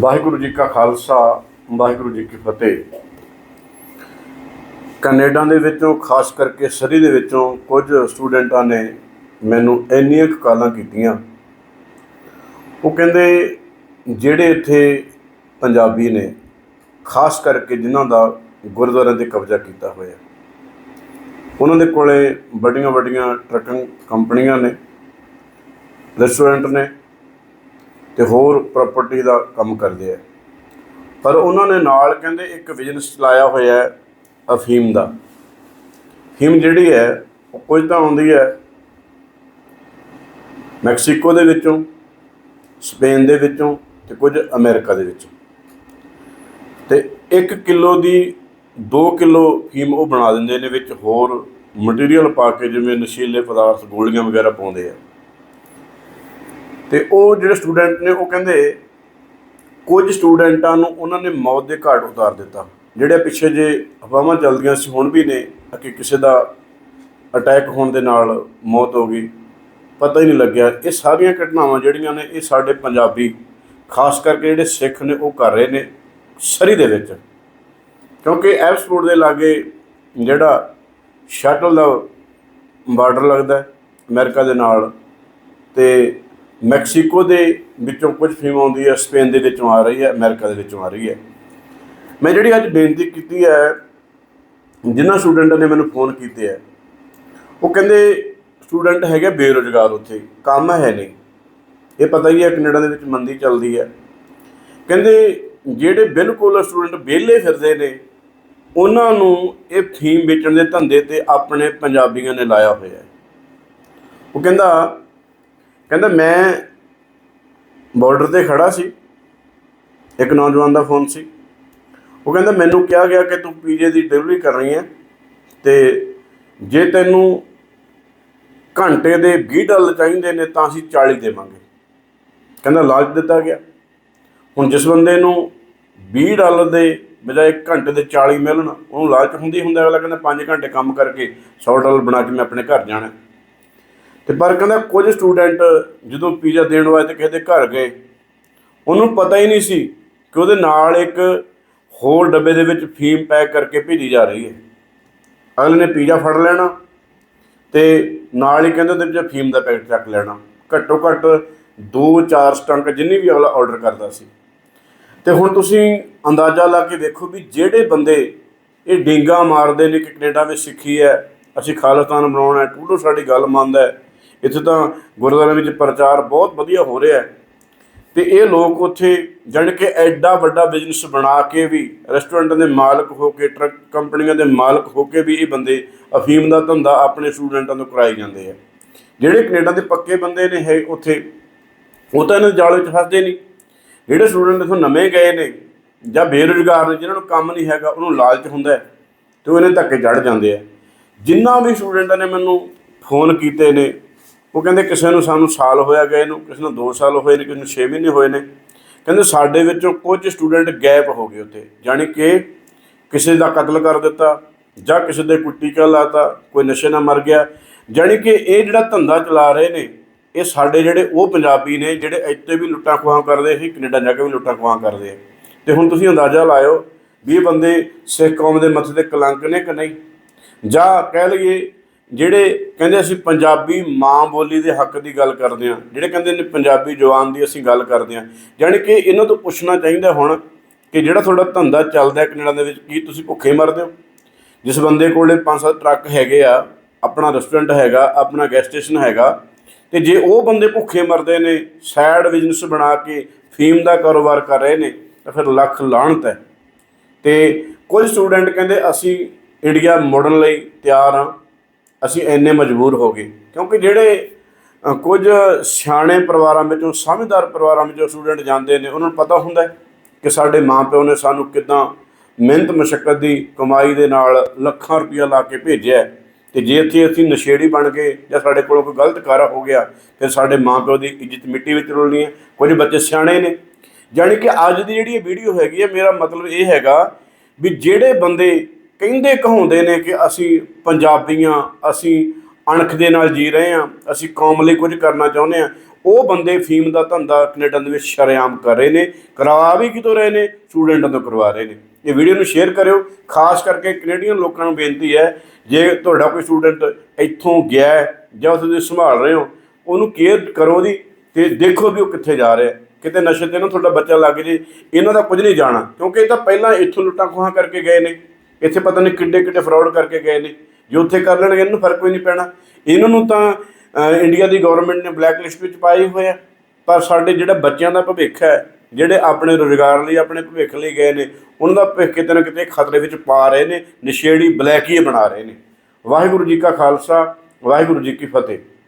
ਵਾਹਿਗੁਰੂ ਜੀ ਕਾ ਖਾਲਸਾ, ਵਾਹਿਗੁਰੂ ਜੀ ਕੀ ਫਤਿਹ। ਕੈਨੇਡਾ ਦੇ ਵਿੱਚੋਂ, ਖਾਸ ਕਰਕੇ ਸਰੀ ਦੇ ਵਿੱਚੋਂ ਕੁਝ ਸਟੂਡੈਂਟਾਂ ਨੇ ਮੈਨੂੰ ਇੰਨੀਆਂ ਕੁ ਕਾਲਾਂ ਕੀਤੀਆਂ। ਉਹ ਕਹਿੰਦੇ, ਜਿਹੜੇ ਇੱਥੇ ਪੰਜਾਬੀ ਨੇ, ਖਾਸ ਕਰਕੇ ਜਿਨ੍ਹਾਂ ਦਾ ਗੁਰਦੁਆਰਿਆਂ ਤੇ ਕਬਜ਼ਾ ਕੀਤਾ ਹੋਇਆ ਉਹਨਾਂ ਦੇ ਕੋਲੇ ਵੱਡੀਆਂ ਵੱਡੀਆਂ ਟਰੱਕਿੰਗ ਕੰਪਨੀਆਂ ਨੇ, ਰੈਸਟੋਰੈਂਟ ਨੇ ਤੇ ਹੋਰ ਪ੍ਰਾਪਰਟੀ ਦਾ ਕੰਮ ਕਰਦੇ ਆ। ਪਰ ਉਹਨਾਂ ਨੇ ਨਾਲ ਕਹਿੰਦੇ ਇੱਕ ਬਿਜ਼ਨਸ ਚਲਾਇਆ ਹੋਇਆ ਹੈ, ਅਫੀਮ ਦਾ। ਅਫੀਮ ਜਿਹੜੀ ਹੈ, ਉਹ ਕੁਝ ਤਾਂ ਆਉਂਦੀ ਹੈ ਮੈਕਸੀਕੋ ਦੇ ਵਿੱਚੋਂ, ਸਪੇਨ ਦੇ ਵਿੱਚੋਂ ਤੇ ਕੁਝ ਅਮਰੀਕਾ ਦੇ ਵਿੱਚੋਂ। ਤੇ 1 ਕਿਲੋ ਦੀ 2 ਕਿਲੋ ਫੀਮ ਉਹ ਬਣਾ ਦਿੰਦੇ ਨੇ ਵਿੱਚ ਹੋਰ ਮਟੀਰੀਅਲ ਪਾ ਕੇ ਜਿਵੇਂ ਨਸ਼ੀਲੇ ਪਦਾਰਥ, ਗੋਲੀਆਂ ਵਗੈਰਾ ਪਾਉਂਦੇ ਆ। ਤੇ ਉਹ ਜਿਹੜੇ ਸਟੂਡੈਂਟ ਨੇ, ਉਹ ਕਹਿੰਦੇ ਕੁਝ ਸਟੂਡੈਂਟਾਂ ਨੂੰ ਉਹਨਾਂ ਨੇ ਮੌਤ ਦੇ ਘਾਟ ਉਤਾਰ ਦਿੱਤਾ। ਜਿਹੜੇ ਪਿੱਛੇ ਜੇ ਅਫਵਾਹਾਂ ਚੱਲਦੀਆਂ ਸੀ, ਹੁਣ ਵੀ ਨੇ ਕਿ ਕਿਸੇ ਦਾ ਅਟੈਕ ਹੋਣ ਦੇ ਨਾਲ ਮੌਤ ਹੋ ਗਈ। ਪਤਾ ਹੀ ਨਹੀਂ ਲੱਗਿਆ। ਇਹ ਸਾਰੀਆਂ ਘਟਨਾਵਾਂ ਜਿਹੜੀਆਂ ਨੇ, ਇਹ ਸਾਡੇ ਪੰਜਾਬੀ, ਖਾਸ ਕਰਕੇ ਜਿਹੜੇ ਸਿੱਖ ਨੇ, ਉਹ ਕਰ ਰਹੇ ਨੇ ਸਰੀ ਦੇ ਵਿੱਚ। ਕਿਉਂਕਿ ਐਪਸਪੋਰਟ ਦੇ ਲਾਗੇ ਜਿਹੜਾ ਸ਼ਟਲ ਦਾ ਬਾਰਡਰ ਲੱਗਦਾ ਹੈ, ਅਮਰੀਕਾ ਦੇ ਨਾਲ ਤੇ ਮੈਕਸੀਕੋ ਦੇ ਵਿੱਚੋਂ ਕੁਝ ਫੀਮ ਆਉਂਦੀ ਹੈ, ਸਪੇਨ ਦੇ ਵਿੱਚੋਂ ਆ ਰਹੀ ਹੈ, ਅਮਰੀਕਾ ਦੇ ਵਿੱਚੋਂ ਆ ਰਹੀ ਹੈ। ਮੈਂ ਜਿਹੜੀ ਅੱਜ ਬੇਨਤੀ ਕੀਤੀ ਹੈ ਜਿਨ੍ਹਾਂ ਸਟੂਡੈਂਟਾਂ ਨੇ ਮੈਨੂੰ ਫੋਨ ਕੀਤੇ ਹੈ, ਉਹ ਕਹਿੰਦੇ ਸਟੂਡੈਂਟ ਹੈਗੇ ਬੇਰੁਜ਼ਗਾਰ ਉੱਥੇ, ਕੰਮ ਹੈ ਨਹੀਂ। ਇਹ ਪਤਾ ਹੀ ਹੈ, ਕੈਨੇਡਾ ਦੇ ਵਿੱਚ ਮੰਦੀ ਚੱਲਦੀ ਹੈ। ਕਹਿੰਦੇ ਜਿਹੜੇ ਬਿਲਕੁਲ ਸਟੂਡੈਂਟ ਵਿਹਲੇ ਫਿਰਦੇ ਨੇ, ਉਹਨਾਂ ਨੂੰ ਇਹ ਫੀਮ ਵੇਚਣ ਦੇ ਧੰਦੇ ਤੇ ਆਪਣੇ ਪੰਜਾਬੀਆਂ ਨੇ ਲਾਇਆ ਹੋਇਆ ਹੈ। ਉਹ ਕਹਿੰਦਾ ਕਹਿੰਦਾ, ਮੈਂ ਬਾਰਡਰ ਤੇ ਖੜਾ ਸੀ। ਇੱਕ ਨੌਜਵਾਨ ਦਾ ਫੋਨ ਸੀ। ਉਹ ਕਹਿੰਦਾ, ਮੈਨੂੰ ਕਿਹਾ ਗਿਆ ਕਿ ਤੂੰ ਪੀਜੇ ਦੀ ਡਿਲੀਵਰੀ ਕਰਨੀ ਹੈ ਤੇ ਜੇ ਤੈਨੂੰ ਘੰਟੇ ਦੇ 20 ਡਾਲਰ ਚਾਹੀਦੇ ਨੇ ਤਾਂ ਅਸੀਂ 40 ਦੇਵਾਂਗੇ। ਕਹਿੰਦਾ, ਲਾਲਚ ਦਿੱਤਾ ਗਿਆ। ਹੁਣ ਜਿਸ ਬੰਦੇ ਨੂੰ 20 ਡਾਲਰ ਦੇ ਬਜਾਏ ਘੰਟੇ ਦੇ 40 ਮਿਲਣ, ਉਹਨੂੰ ਲਾਲਚ ਹੁੰਦੀ, ਹੁੰਦਾ ਅਗਲਾ ਕਹਿੰਦਾ 5 ਘੰਟੇ ਕੰਮ ਕਰਕੇ 100 ਡਾਲਰ ਬਣਾ ਕੇ ਮੈਂ ਆਪਣੇ ਘਰ ਜਾਣਾ। ਤੇ ਪਰ ਕਹਿੰਦਾ ਕੁਝ ਸਟੂਡੈਂਟ ਜਦੋਂ ਪੀਜ਼ਾ ਦੇਣ ਵਾਸਤੇ ਕਿਸੇ ਦੇ ਘਰ ਗਏ, ਉਹਨੂੰ ਪਤਾ ਹੀ ਨਹੀਂ ਸੀ ਕਿ ਉਹਦੇ ਨਾਲ ਇੱਕ ਹੋਰ ਡੱਬੇ ਦੇ ਵਿੱਚ ਫੀਮ ਪੈਕ ਕਰਕੇ ਭੇਜੀ ਜਾ ਰਹੀ ਹੈ। ਅਗਲੇ ਨੇ ਪੀਜ਼ਾ ਫੜ ਲੈਣਾ ਤੇ ਨਾਲ ਹੀ ਕਹਿੰਦੇ ਉਹਦੇ ਵਿੱਚ ਫੀਮ ਦਾ ਪੈਕਟ ਚੱਕ ਲੈਣਾ। ਘੱਟੋ ਘੱਟ 2-4 ਸਟੰਕ ਜਿੰਨੀ ਵੀ ਅਗਲਾ ਆਰਡਰ ਕਰਦਾ ਸੀ। ਤੇ ਹੁਣ ਤੁਸੀਂ ਅੰਦਾਜ਼ਾ ਲਾ ਕੇ ਦੇਖੋ ਵੀ ਜਿਹੜੇ ਬੰਦੇ ਇਹ ਡੇਂਗਾ ਮਾਰਦੇ ਨੇ ਕਿ ਕੈਨੇਡਾ ਵਿੱਚ ਸਿੱਖੀ ਹੈ, ਅਸੀਂ ਖਾਲਿਸਤਾਨ ਬਣਾਉਣਾ ਹੈ ਟੂਡੋ ਸਾਡੀ ਗੱਲ ਮੰਨਦਾ ਹੈ ਇੱਥੇ ਤਾਂ ਗੁਰਦੁਆਰਿਆਂ ਵਿੱਚ ਪ੍ਰਚਾਰ ਬਹੁਤ ਵਧੀਆ ਹੋ ਰਿਹਾ ਹੈ। ਤੇ ਇਹ ਲੋਕ ਉੱਥੇ ਜਾਣ ਕੇ ਐਡਾ ਵੱਡਾ ਬਿਜ਼ਨਸ ਬਣਾ ਕੇ ਵੀ ਰੈਸਟੋਰੈਂਟਾਂ ਦੇ ਮਾਲਕ ਹੋ ਕੇ ਟਰੱਕ ਕੰਪਨੀਆਂ ਦੇ ਮਾਲਕ ਹੋ ਕੇ ਵੀ ਇਹ ਬੰਦੇ ਅਫੀਮ ਦਾ ਧੰਦਾ ਆਪਣੇ ਸਟੂਡੈਂਟਾਂ ਤੋਂ ਕਰਾਈ ਜਾਂਦੇ ਆ। ਜਿਹੜੇ ਕੈਨੇਡਾ ਦੇ ਪੱਕੇ ਬੰਦੇ ਨੇ ਹੈ ਉੱਥੇ, ਉਹ ਤਾਂ ਇਹਨਾਂ ਦੇ ਜਾਲ ਵਿੱਚ ਫਸਦੇ ਨਹੀਂ। ਜਿਹੜੇ ਸਟੂਡੈਂਟ ਇੱਥੋਂ ਨਵੇਂ ਗਏ ਨੇ ਜਾਂ ਬੇਰੁਜ਼ਗਾਰ ਨੇ, ਜਿਨ੍ਹਾਂ ਨੂੰ ਕੰਮ ਨਹੀਂ ਹੈਗਾ, ਉਹਨੂੰ ਲਾਲਚ ਹੁੰਦਾ ਹੈ ਤੇ ਉਹ ਇਹਨੇ ਧੱਕੇ ਚੜ ਜਾਂਦੇ ਆ। ਜਿੰਨਾ ਵੀ ਸਟੂਡੈਂਟਾਂ ਨੇ ਮੈਨੂੰ ਫੋਨ ਕੀਤੇ ਨੇ ਉਹ ਕਹਿੰਦੇ ਕਿਸੇ ਨੂੰ ਸਾਨੂੰ ਸਾਲ ਹੋਇਆ ਗਏ ਨੂੰ ਕਿਸੇ ਨੂੰ 2 ਸਾਲ ਹੋਏ ਨੇ, ਕਿਸੇ ਨੂੰ 6 ਮਹੀਨੇ ਹੋਏ ਨੇ। ਕਹਿੰਦੇ ਸਾਡੇ ਵਿੱਚੋਂ ਕੁਝ ਸਟੂਡੈਂਟ ਗੈਪ ਹੋ ਗਏ ਉੱਥੇ, ਜਾਣੀ ਕਿ ਕਿਸੇ ਦਾ ਕਤਲ ਕਰ ਦਿੱਤਾ ਜਾਂ ਕਿਸੇ ਦੇ ਕੋਈ ਟੀਕਾ ਲਾਤਾ, ਕੋਈ ਨਸ਼ੇ ਨਾਲ ਮਰ ਗਿਆ। ਜਾਣੀ ਕਿ ਇਹ ਜਿਹੜਾ ਧੰਦਾ ਚਲਾ ਰਹੇ ਨੇ, ਇਹ ਸਾਡੇ ਜਿਹੜੇ ਉਹ ਪੰਜਾਬੀ ਨੇ, ਜਿਹੜੇ ਇੱਥੇ ਵੀ ਲੁੱਟਾਂ ਖੋਹਾਂ ਕਰਦੇ ਸੀ, ਕੈਨੇਡਾ ਜਾ ਕੇ ਵੀ ਲੁੱਟਾਂ ਖੋਹਾਂ ਕਰਦੇ ਆ। ਤੇ ਹੁਣ ਤੁਸੀਂ ਅੰਦਾਜ਼ਾ ਲਾਇਓ ਵੀ ਇਹ ਬੰਦੇ ਸਿੱਖ ਕੌਮ ਦੇ ਮੱਥੇ ਤੇ ਕਲੰਕ ਨੇ ਕਿ ਨਹੀਂ? ਜਾਂ ਕਹਿ ਲਈਏ ਜਿਹੜੇ ਕਹਿੰਦੇ ਅਸੀਂ ਪੰਜਾਬੀ ਮਾਂ ਬੋਲੀ ਦੇ ਹੱਕ ਦੀ ਗੱਲ ਕਰਦੇ ਹਾਂ, ਜਿਹੜੇ ਕਹਿੰਦੇ ਨੇ ਪੰਜਾਬੀ ਜਵਾਨ ਦੀ ਅਸੀਂ ਗੱਲ ਕਰਦੇ ਹਾਂ ਯਾਨੀ ਕਿ ਇਹਨਾਂ ਤੋਂ ਪੁੱਛਣਾ ਚਾਹੀਦਾ ਹੁਣ ਕਿ ਜਿਹੜਾ ਤੁਹਾਡਾ ਧੰਦਾ ਚੱਲਦਾ ਹੈ ਕੈਨੇਡਾ ਦੇ ਵਿੱਚ, ਕੀ ਤੁਸੀਂ ਭੁੱਖੇ ਮਰਦੇ ਹੋ? ਜਿਸ ਬੰਦੇ ਕੋਲੇ ਪੰਜ ਸੱਤ ਟਰੱਕ ਹੈਗੇ ਆ, ਆਪਣਾ ਰੈਸਟੋਰੈਂਟ ਹੈਗਾ, ਆਪਣਾ ਗੈਸ ਸਟੇਸ਼ਨ ਹੈਗਾ, ਤੇ ਜੇ ਉਹ ਬੰਦੇ ਭੁੱਖੇ ਮਰਦੇ ਨੇ ਸਾਈਡ ਬਿਜ਼ਨਸ ਬਣਾ ਕੇ ਫੀਮ ਦਾ ਕਾਰੋਬਾਰ ਕਰ ਰਹੇ ਨੇ, ਤਾਂ ਫਿਰ ਲੱਖ ਲਾਹਣਤ ਹੈ। ਤੇ ਕੁਝ ਸਟੂਡੈਂਟ ਕਹਿੰਦੇ ਅਸੀਂ ਇੰਡੀਆ ਮੁੜਨ ਲਈ ਤਿਆਰ ਹਾਂ ਅਸੀਂ ਇੰਨੇ ਮਜਬੂਰ ਹੋ ਗਏ। ਕਿਉਂਕਿ ਜਿਹੜੇ ਕੁਝ ਸਿਆਣੇ ਪਰਿਵਾਰਾਂ ਵਿੱਚੋਂ ਸਮਝਦਾਰ ਪਰਿਵਾਰਾਂ ਵਿੱਚੋਂ ਸਟੂਡੈਂਟ ਜਾਂਦੇ ਨੇ, ਉਹਨਾਂ ਨੂੰ ਪਤਾ ਹੁੰਦਾ ਕਿ ਸਾਡੇ ਮਾਪਿਓ ਨੇ ਸਾਨੂੰ ਕਿਦਾਂ ਮਿਹਨਤ ਮਸ਼ੱਕਤ ਦੀ ਕਮਾਈ ਦੇ ਨਾਲ ਲੱਖਾਂ ਰੁਪਈਆ ਲਾ ਕੇ ਭੇਜਿਆ ਹੈ। ਤੇ ਜੇ ਇੱਥੇ ਅਸੀਂ ਨਸ਼ੇੜੀ ਬਣ ਗਏ ਜਾਂ ਸਾਡੇ ਕੋਲੋਂ ਕੋਈ ਗਲਤ ਕਾਰਾ ਹੋ ਗਿਆ, ਫਿਰ ਸਾਡੇ ਮਾਪਿਓ ਦੀ ਇੱਜ਼ਤ ਮਿੱਟੀ ਵਿੱਚ ਰੁਲਣੀ ਹੈ। ਕੁਝ ਬੱਚੇ ਸਿਆਣੇ ਨੇ। ਜਾਣੀ ਕਿ ਅੱਜ ਦੀ ਜਿਹੜੀ ਇਹ ਵੀਡੀਓ ਹੈਗੀ ਹੈ, ਮੇਰਾ ਮਤਲਬ ਇਹ ਹੈਗਾ ਵੀ ਜਿਹੜੇ ਬੰਦੇ ਕਹਿੰਦੇ ਕਹਾਉਂਦੇ ਨੇ ਕਿ ਅਸੀਂ ਪੰਜਾਬੀਆਂ ਅਸੀਂ ਅਣਖ ਦੇ ਨਾਲ ਜੀ ਰਹੇ ਹਾਂ, ਅਸੀਂ ਕੌਮ ਲਈ ਕੁਝ ਕਰਨਾ ਚਾਹੁੰਦੇ ਹਾਂ। ਉਹ ਬੰਦੇ ਫੀਮ ਦਾ ਧੰਦਾ ਕੈਨੇਡਾ ਦੇ ਵਿੱਚ ਸ਼ਰੇਆਮ ਕਰ ਰਹੇ ਨੇ ਕਰਵਾ ਵੀ ਕਿਤੋਂ ਰਹੇ ਨੇ, ਸਟੂਡੈਂਟਾਂ ਤੋਂ ਕਰਵਾ ਰਹੇ ਨੇ। ਇਹ ਵੀਡੀਓ ਨੂੰ ਸ਼ੇਅਰ ਕਰਿਓ, ਖਾਸ ਕਰਕੇ ਕੈਨੇਡੀਅਨ ਲੋਕਾਂ ਨੂੰ ਬੇਨਤੀ ਹੈ, ਜੇ ਤੁਹਾਡਾ ਕੋਈ ਸਟੂਡੈਂਟ ਇੱਥੋਂ ਗਿਆ ਜਾਂ ਉਸ ਦੀ ਸੰਭਾਲ ਰਹੇ ਹੋ, ਉਹਨੂੰ ਕੇਅਰ ਕਰੋ ਦੀ ਤੇ ਦੇਖੋ ਵੀ ਉਹ ਕਿੱਥੇ ਜਾ ਰਿਹਾ ਕਿਤੇ ਨਸ਼ੇ ਤੇ ਨਾ ਤੁਹਾਡਾ ਬੱਚਾ ਲੱਗ ਜੇ, ਇਹਨਾਂ ਦਾ ਕੁਝ ਨਹੀਂ ਜਾਣਾ, ਕਿਉਂਕਿ ਇਹ ਤਾਂ ਪਹਿਲਾਂ ਇੱਥੋਂ ਲੁੱਟਾਂ ਖੋਹਾਂ ਕਰਕੇ ਗਏ ਨੇ। ਇੱਥੇ ਪਤਾ ਨਹੀਂ ਕਿੱਡੇ ਕਿੱਡੇ ਫਰਾਡ ਕਰਕੇ ਗਏ ਨੇ। ਜੋ ਉੱਥੇ ਕਰ ਲੈਣਗੇ, ਇਹਨੂੰ ਫ਼ਰਕ ਕੋਈ ਨਹੀਂ ਪੈਣਾ। ਇਹਨਾਂ ਨੂੰ ਤਾਂ ਇੰਡੀਆ ਦੀ ਗਵਰਨਮੈਂਟ ਨੇ ਬਲੈਕ ਲਿਸਟ ਵਿੱਚ ਪਾਇਆ ਹੀ ਹੋਇਆ ਪਰ ਸਾਡੇ ਜਿਹੜਾ ਬੱਚਿਆਂ ਦਾ ਭਵਿੱਖ ਹੈ, ਜਿਹੜੇ ਆਪਣੇ ਰੋਜ਼ਗਾਰ ਲਈ, ਆਪਣੇ ਭਵਿੱਖ ਲਈ ਗਏ ਨੇ, ਉਹਨਾਂ ਦਾ ਭਵਿੱਖ ਕਿਤੇ ਨਾ ਕਿਤੇ ਖਤਰੇ ਵਿੱਚ ਪਾ ਰਹੇ ਨੇ, ਨਸ਼ੇੜੀ ਬਲੈਕ ਹੀ ਬਣਾ ਰਹੇ ਨੇ। ਵਾਹਿਗੁਰੂ ਜੀ ਕਾ ਖਾਲਸਾ, ਵਾਹਿਗੁਰੂ ਜੀ ਕੀ ਫਤਿਹ।